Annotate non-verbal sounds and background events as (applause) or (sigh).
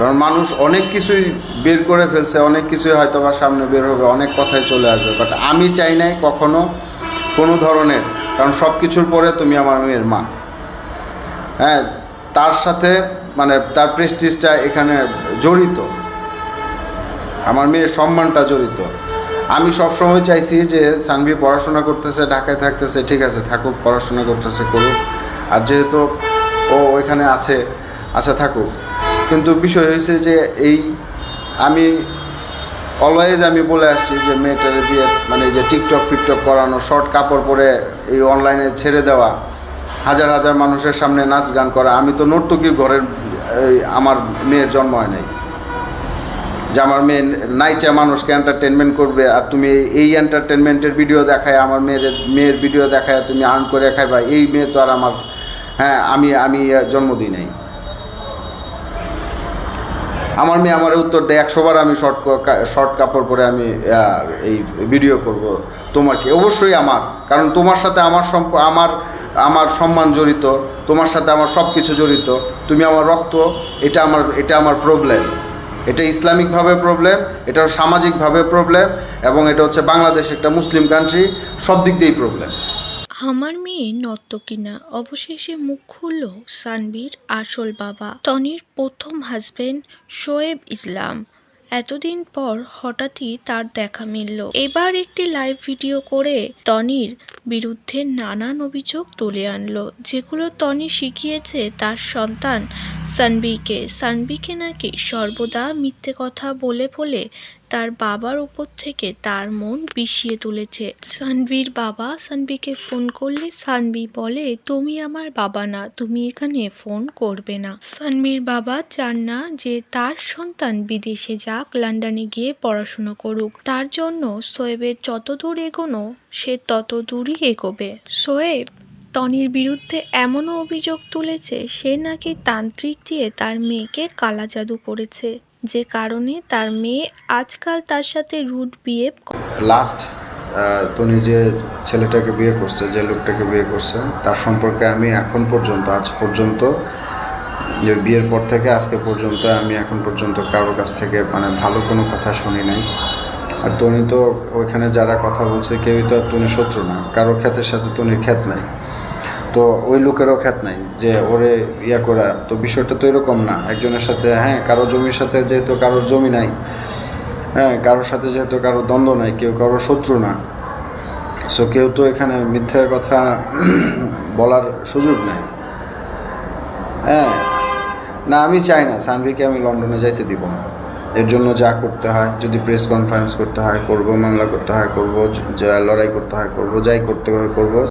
কারণ মানুষ অনেক কিছুই বের করে ফেলছে, অনেক কিছুই হয়তো বা সামনে বের হবে, অনেক কথাই চলে আসবে। বাট আমি চাই নাই কখনো কোনো ধরনের, কারণ সব কিছুর পরে তুমি আমার মেয়ের মা। হ্যাঁ তার সাথে মানে তার প্রেস্টিজটা এখানে জড়িত। আমার মেয়ের সম্মানটা জড়িত। আমি সবসময় চাইছি যে সানভি পড়াশোনা করতেছে, ঢাকায় থাকতেছে, ঠিক আছে, থাকুক, পড়াশোনা করতেছে, করুক। আর যেহেতু ও ওইখানে আছে আচ্ছা থাকুক। কিন্তু বিষয় হয়েছে যে এই আমি অলওয়েজ আমি বলে আসছি যে মেয়েটারে দিয়ে মানে যে টিকটক ফিকটক করানো, শর্ট কাপড় পরে এই অনলাইনে ছেড়ে দেওয়া, হাজার হাজার মানুষের সামনে নাচ গান করা, আমি তো নর্তকীর ঘরের আমার মেয়ের জন্ম হয় নাই। যে আমার মেয়ে নাইচা মানুষকে এন্টারটেনমেন্ট করবে আর তুমি এই এন্টারটেনমেন্টের ভিডিও দেখায়, আমার মেয়ের মেয়ের ভিডিও দেখায়, তুমি আর্ন করে খাইবা, এই মেয়ে তো আর আমার হ্যাঁ আমি আমি জন্ম দিই নাই আমার মেয়ে আমার উত্তর দেয়, একশোবার আমি শর্ট শর্ট কাপড় পরে আমি এই ভিডিও করব তোমাকে। অবশ্যই আমার, কারণ তোমার সাথে আমার আমার আমার সম্মান জড়িত, তোমার সাথে আমার সব কিছু জড়িত। তুমি আমার রক্ত, এটা আমার এটা আমার প্রবলেম এটা ইসলামিকভাবে প্রবলেম এটা সামাজিকভাবে প্রবলেম এবং এটা হচ্ছে বাংলাদেশ একটা মুসলিম কান্ট্রি সব দিক দিয়েই প্রবলেম আমার মেয়ে নর্তকী না অবশেষে মুখ খুলল সানবীর আসল বাবা টনির প্রথম হাজবেন্ড শোয়েব ইসলাম। এতদিন পর হঠাৎই তার দেখা মিলল। এবার একটি লাইভ ভিডিও করে টনির বিরুদ্ধে নানান অভিযোগ তুলে আনলো। যেগুলো টনি শিখিয়েছে তার সন্তান সানভিকে সানভিকে নাকি সর্বদা মিথ্যে কথা বলে বলে তার বাবার উপর থেকে তার মন বিষিয়ে তুলেছে। সানভির বাবা সানভিকে ফোন করলে সানভি বলে, তুমি আমার বাবা না, তুমি এখানে ফোন করবে না। সানভির বাবা চান না যে তার সন্তান বিদেশে যাক, লন্ডনে গিয়ে পড়াশুনো করুক। তার জন্য সোয়েবের যতদূর এগোনো সে তত দূরই এগোবে। সোয়েব টনির বিরুদ্ধে এমনও অভিযোগ তুলেছে, সে নাকি তান্ত্রিক দিয়ে তার মেয়েকে কালা জাদু করেছে। যে কারণে তার মেয়ে আজকাল তার সাথে রুট বিয়ে লাস্ট তনি যে ছেলেটাকে বিয়ে করছে, যে লোকটাকে বিয়ে করছে, তার সম্পর্কে আমি এখন পর্যন্ত, আজ পর্যন্ত, যে বিয়ের পর থেকে আজকে পর্যন্ত আমি এখন পর্যন্ত কারোর কাছ থেকে মানে ভালো কোনো কথা শুনি নাই। আর তনি তো ওইখানে যারা কথা বলছে কেউই তো আর তনির শত্রু না। কারও খ্যাতের সাথে তনির খ্যাত নাই। তো ওই লোকেরও খ্যাত নাই যে ওরে ইয়া করা। তো বিষয়টা তো এরকম না। একজনের সাথে হ্যাঁ কারও জমির সাথে যেহেতু কারোর জমি নাই হ্যাঁ কারোর সাথে যেহেতু কারোর দ্বন্দ্ব নাই, কেউ কারও শত্রু না। সো কেউ তো এখানে মিথ্যার কথা (clears throat) বলার সুযোগ নেই। হ্যাঁ না, আমি চাই না, সানভিকে আমি লন্ডনে যাইতে দিব না। এর জন্য যা করতে হয়, যদি প্রেস কনফারেন্স করতে হয়, করব, মামলা করতে হয়, করব লড়াই করতে হয়, করব, যাই করতে হয়, করব।